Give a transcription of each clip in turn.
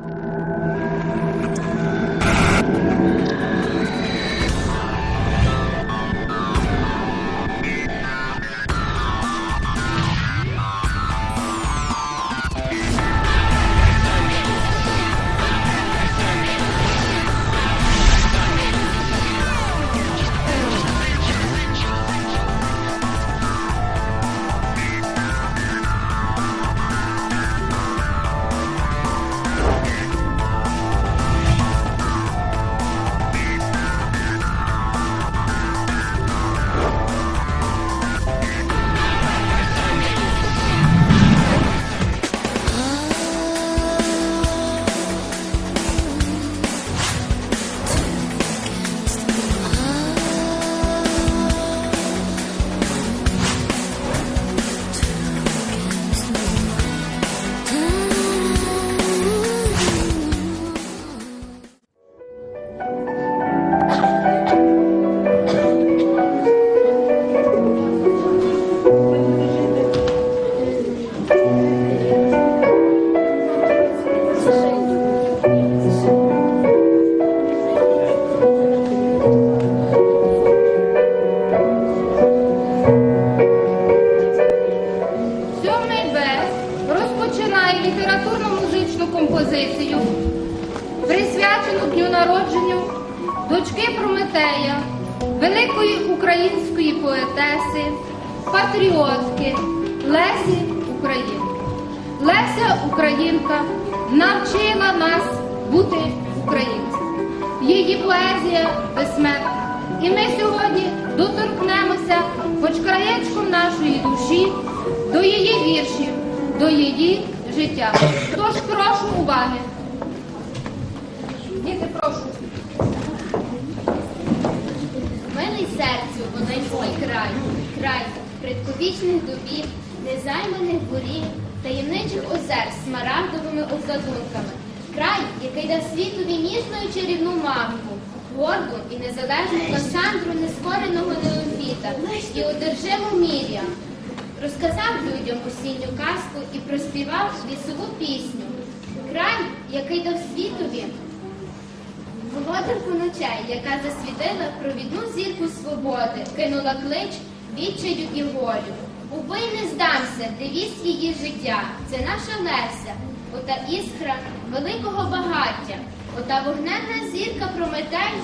you поетеси, патріотки Лесі Українки. Леся Українка навчила нас бути українцями. Її поезія безсмертна. І ми сьогодні доторкнемося хоч краєчком нашої душі до її віршів, до її життя. Тож прошу уваги. Діти, прошу. Серцю Волинський край, край предковічних дубів, незайманих бурів, таємничих озер з смарагдовими озадунками, край, який дав світові ніжну чарівну мамку, горду і незалежну Касандру нескореного Неофіта і одержиму Мір'ям. Розказав людям осінню казку і проспівав лісову пісню. Край, який дав світові Володарку ночей, яка засвітила провідну зірку свободи, кинула клич відчаю і волю. Убий не здамся, девіз її життя. Це наша Леся, ота іскра великого багаття, ота вогненна зірка Прометей,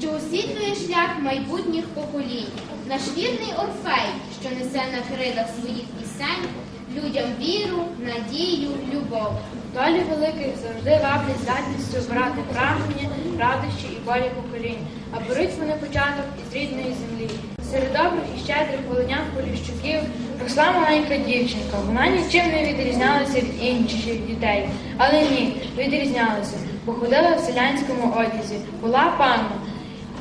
що освітлює шлях майбутніх поколінь. Наш вірний Орфей, що несе на крилах своїх пісень людям віру, надію, любов. Долі великих завжди ваблять здатністю брати прагнення, радощі і болі поколінь, а беруть вони початок із рідної землі. Серед добрих і щедрих волинян поліщуків росла маленька дівчинка. Вона нічим не відрізнялася від інших дітей. Але ні, відрізнялася, бо ходила в селянському одязі, була панна.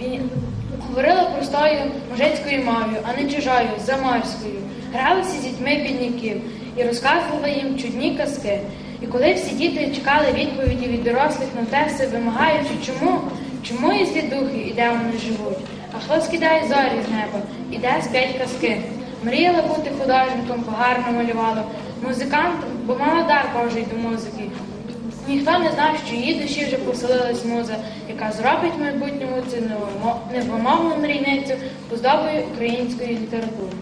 І говорила простою мужицькою мовою, а не чужою, заморською. Гралася з дітьми бідняків і розказувала їм чудні казки. І коли всі діти чекали відповіді від дорослих на те все, вимагаючи, чому, чому є злі духи і де вони живуть, а хто скидає зорі з неба, і де спять казки. Мріяла бути художником, погарно малювала, музикантом, бо мала дар Божий до музики. Ніхто не знав, що її душі вже поселилась муза, яка зробить в майбутньому цю невимо- невимовну мрійницю поздобою української літератури.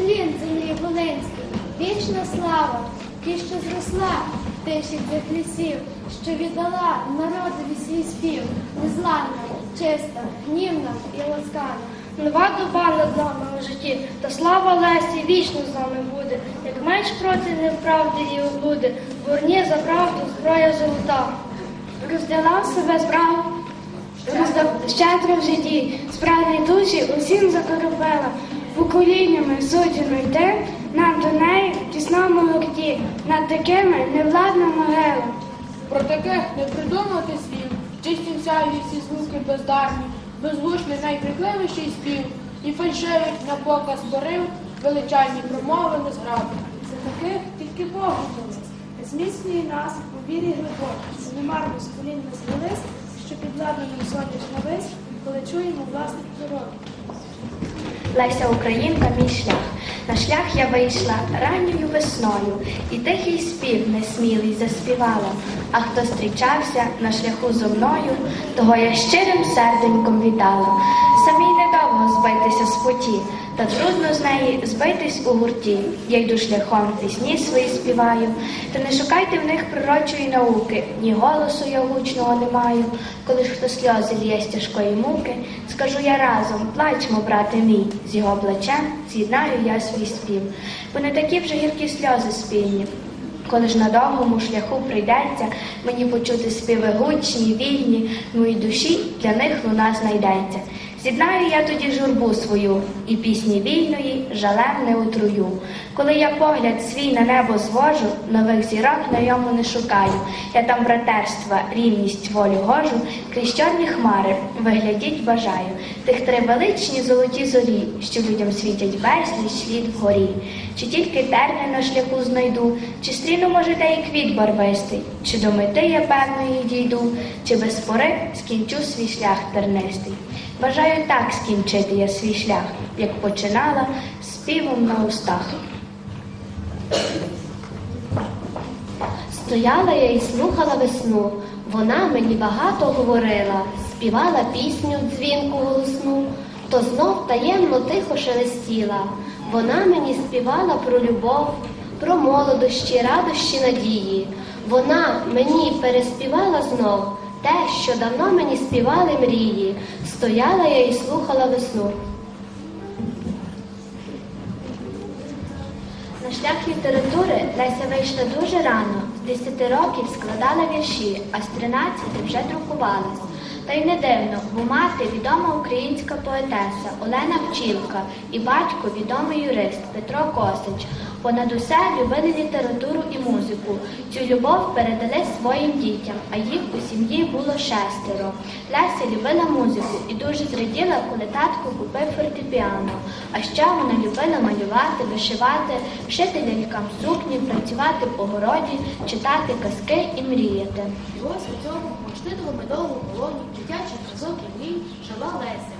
Уклін землі Волинській, вічна слава, ті, що зросла, тиші цих лісів, що віддала народові свій спів, незламна, чиста, гнівна і ласкава. Нова доба над нами у житті, та слава Лесі вічно з нами буде, як меч проти неправди і облуди, в урні за правду зброя золота. Роздала себе справ, щедро в житті, справні душі усім закоропила, поколіннями сутіно йде, нам до неї в тісному локті, над такими невладна могила. Про таких не придумати слів, чисті сяють всі звуки бездарні, беззвучний найкрикливіший спів, і фальшивих на показ порив, величальні промови незграбні. За таких тільки Бог готовий. Зміцнює нас у вірі глибокій. Немарно з колін не звелись, що підладно нам сонячна вись, коли чуємо власних пророків. Леся Українка, мій шлях. На шлях я вийшла ранньою весною, і тихий спів несмілий заспівала. А хто зустрічався на шляху зо мною, того я щирим серденьком вітала. Самій недовго збитися з путі, та трудно з неї збитись у гурті. Я йду шляхом пісні свої співаю, та не шукайте в них пророчої науки, ні голосу я гучного не маю. Коли ж хто сльози лє з тяжкої муки, скажу я разом, плачмо, брате мій, з його плачем з'єднаю я свій спів. Бо не такі вже гіркі сльози спільні. Коли ж на довгому шляху прийдеться мені почути співи гучні, вільні, в моїй душі для них луна знайдеться. З'єднаю я тоді журбу свою і пісні вільної жалем не утрую. Коли я погляд свій на небо звожу, нових зірок на йому не шукаю. Я там братерства, рівність, волю гожу, крізь чорні хмари виглядіть бажаю. Тих три величні золоті зорі, що людям світять безліч слід вгорі. Чи тільки терни на шляху знайду, чи стріну, може, де і квіт барвистий, чи до мети я певної дійду, чи без пори скінчу свій шлях тернистий. Бажаю так скінчити я свій шлях, як починала співом на устах. Стояла я і слухала весну, вона мені багато говорила, співала пісню дзвінку голосну, то знов таємно тихо шелестіла. Вона мені співала про любов, про молодощі, радощі, надії. Вона мені переспівала знов те, що давно мені співали мрії. Стояла я і слухала весну. На шлях літератури Леся вийшла дуже рано. З 10 років складала вірші, а з 13 вже друкувалась. Та й не дивно, бо мати відома українська поетеса Олена Пчілка і батько відомий юрист Петро Косич. Понад усе любили літературу і музику. Цю любов передали своїм дітям, а їх у сім'ї було шестеро. Леся любила музику і дуже зраділа, коли татко купив фортепіано. А ще вона любила малювати, вишивати, шити лялькам сукні, працювати по городі, читати казки і мріяти. Ось у цьому дитячий казок і жила Леся.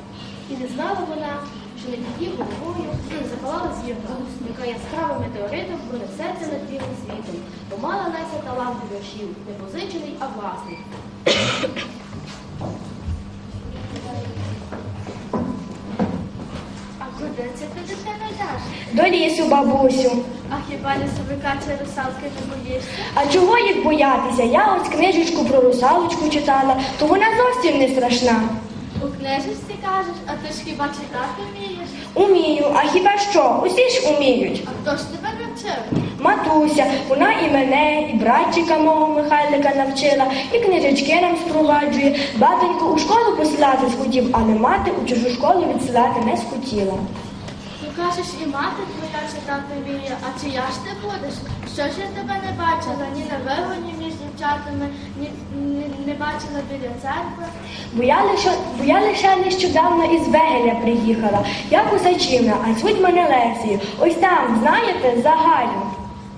І не знала вона, що над її головою запалала зірка, яка яскравим метеоритом пронесеться над цілим світом. Бо мала Леся талант віршів, не позичений, а власний. А куди це ти дитина йдеш? До лісу, бабусю. А хіба лісовика чи русалки не боїшся? А чого їх боятися? Я ось книжечку про русалочку читала, то вона зовсім не страшна. У книжечці кажеш, а ти ж хіба читати вмієш? Умію, а хіба що? Усі ж уміють. А хто ж тебе навчив? Матуся, вона і мене, і братчика мого Михайлика навчила, і книжечки нам спроваджує. Батенько у школу посилати схотів, але мати у чужу школу відсилати не схотіла. Кажеш, і мати твоя читати вміє, а чия ж ти будеш? Що ж я тебе не бачила, ні на вигоні між дівчатами, ні, ні не бачила біля церкви. Бо я лише, бо я лише нещодавно із Вегеля приїхала. Я Кусачівна, а звуть мене Лесією. Ось там, знаєте, за Галю.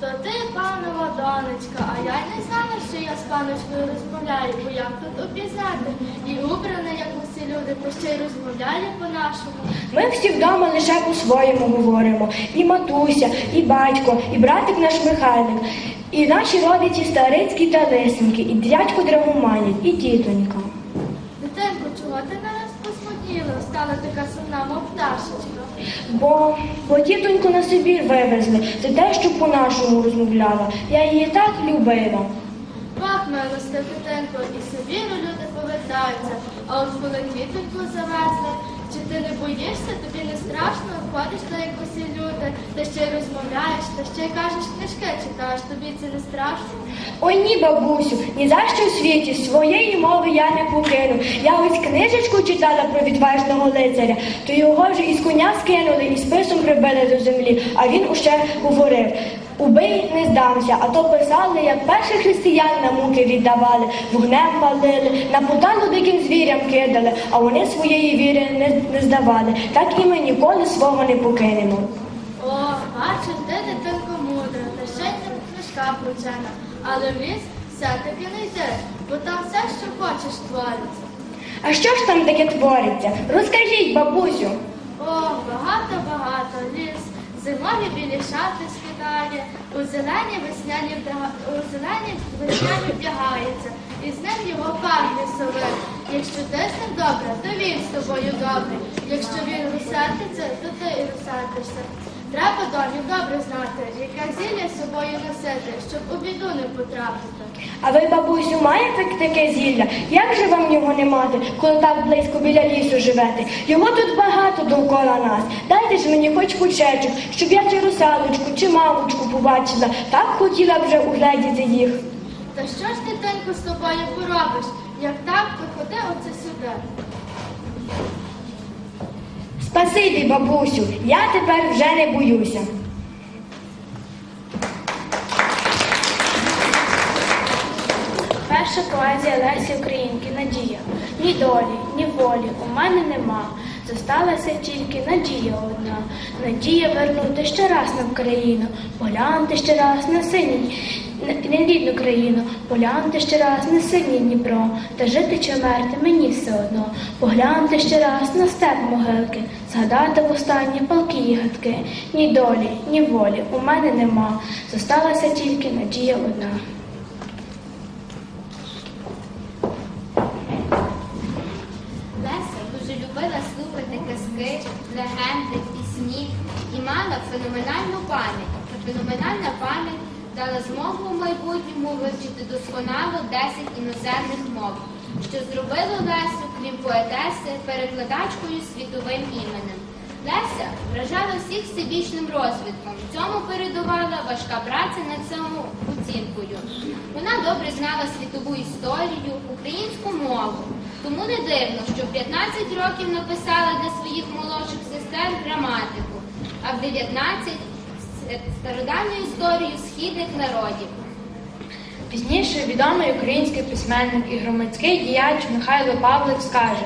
То ти панова донечка, а я й не знала, що я з паночкою розмовляю, бо як тут обізнати? І убрана, як усі люди, то ще й розмовляє по-нашому. Ми всі вдома лише по-своєму говоримо. І матуся, і батько, і братик наш Михайлик, і наші родичі Старицькі та Лисеньки, і дядько Драгоманів, і тітонька. Дитинко, чого ти нараз посмутніла, стала така сумна, мов пташечка? Бо, бо тітоньку на Сибір вивезли за те, що по-нашому розмовляла. Я її так любила. Бог милостив дитинко, і Сибіру люди повертаються, а от коли квітоньку завезли, ти не боїшся, тобі не страшно, ходиш так, як усі люди, та ще й розмовляєш, та ще кажеш книжки читаєш, тобі це не страшно? Ой ні, бабусю, ні за що в світі своєї мови я не покину. Я ось книжечку читала про відважного лицаря, то його вже із коня скинули і списом прибили до землі, а він уще говорив. Убий, не здамся, а то писали, як перших християн на муки віддавали, вогнем палили, на поталу диким звірям кидали, а вони своєї віри не, не здавали. Так і ми ніколи свого не покинемо. О, бачу, ти дитинко мудра, та ще й не книжка прочена, але в ліс все-таки не йдеш, бо там все, що хочеш, твориться. А що ж там таке твориться? Розкажіть, бабусю. О, багато-багато ліс, зимові білі шати скидає, у зелені весняні вдага- у зелені весняні вдягається, і з ним його пан лісовий. Якщо ти з ним добре, то він з тобою добрий. Якщо він розсердиться, то ти і розсердишся. Треба доню добре знати, яке зілля з собою носити, щоб у біду не потрапити. А ви, бабусю, маєте таке зілля? Як же вам його не мати, коли так близько біля лісу живете? Його тут багато довкола нас. Дайте ж мені хоч кучечок, щоб я чи русалочку, чи мамочку побачила. Так хотіла б вже угледіти їх. Та що ж ти, Тенько, з тобою поробиш? Як так, то ходи оце сюди. Спасибі, бабусю, я тепер вже не боюся. Перша поезія Лесі Українки Надія. Ні долі, ні волі у мене нема. Зосталася тільки надія одна. Надія вернути ще раз на Україну, поглянути ще раз на синій, на рідну країну, поглянути ще раз на синій Дніпро, та жити чи мерти мені все одно. Поглянути ще раз на степ могилки, згадати в останні палки і гадки. Ні долі, ні волі у мене нема. Зосталася тільки надія одна. Леся дуже любила слухати казки, легенди, пісні і мала феноменальну пам'ять. Феноменальна пам'ять дала змогу у майбутньому вивчити досконало 10 іноземних мов, що зробило Лесю, крім поетеси, перекладачкою світовим іменем. Леся вражала всіх всебічним розвитком. Цьому передувала важка праця над самооцінкою. Вона добре знала світову історію, українську мову. Тому не дивно, що в 15 років написала для своїх молодших сестер граматику, а в 19 с- стародавню історію східних народів. Пізніше відомий український письменник і громадський діяч Михайло Павлик скаже: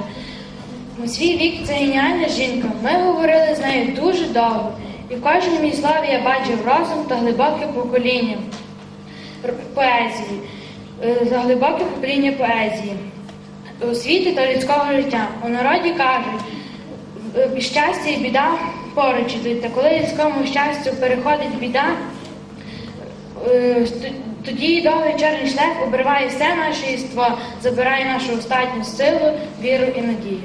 у свій вік це геніальна жінка. Ми говорили з нею дуже довго, і в кожному її слові я бачив розум та глибоке покоління поезії, е, за глибоке покоління поезії, освіти та людського життя. У народі кажуть, е, щастя і біда поруч ідуть, та коли людському щастю переходить біда, Е, Тоді довгий чорний шлях обриває все наше єство, забирає нашу остатню силу, віру і надію.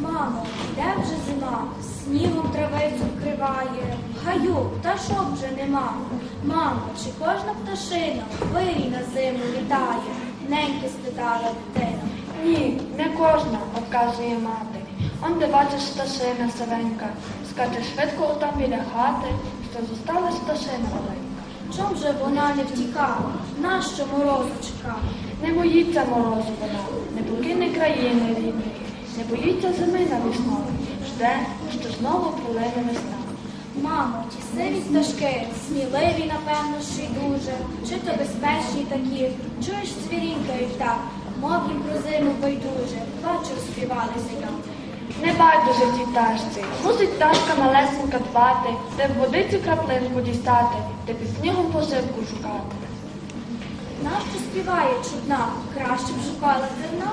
Мамо, де вже зима, снігом травицю вкриває, гаю пташок вже нема. Мамо, чи кожна пташина в на зиму літає? Неньки спитала дитина. Ні, не кожна, отказує мати. Он де бачиш пташина сивенька, скаче швидко там біля хати, що зосталась пташина маленька. Чом же вона не втікала? Нащо морозу чекала? Не боїться морозу вона, не покине країни рідної, не боїться зими на навесної, жде, що знову прилине весна. Мамо, ті сиві пташки, сміливі, напевно, що й дуже, чи то безпечні такі, чуєш цвірінькають так, мов їм про зиму байдуже, бачу, співалися я. Не байдуже тій пташці, мусить пташка малесенька дбати, де в водицю краплинку дістати, де під снігом посипку шукати. Нащо співає чудна, краще б шукала зерна?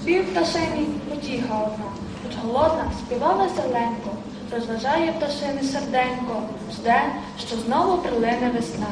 Спів пташині потіха одна, хоч голодна співала зеленко, розважає пташини серденько, жде, що знову прилине весна.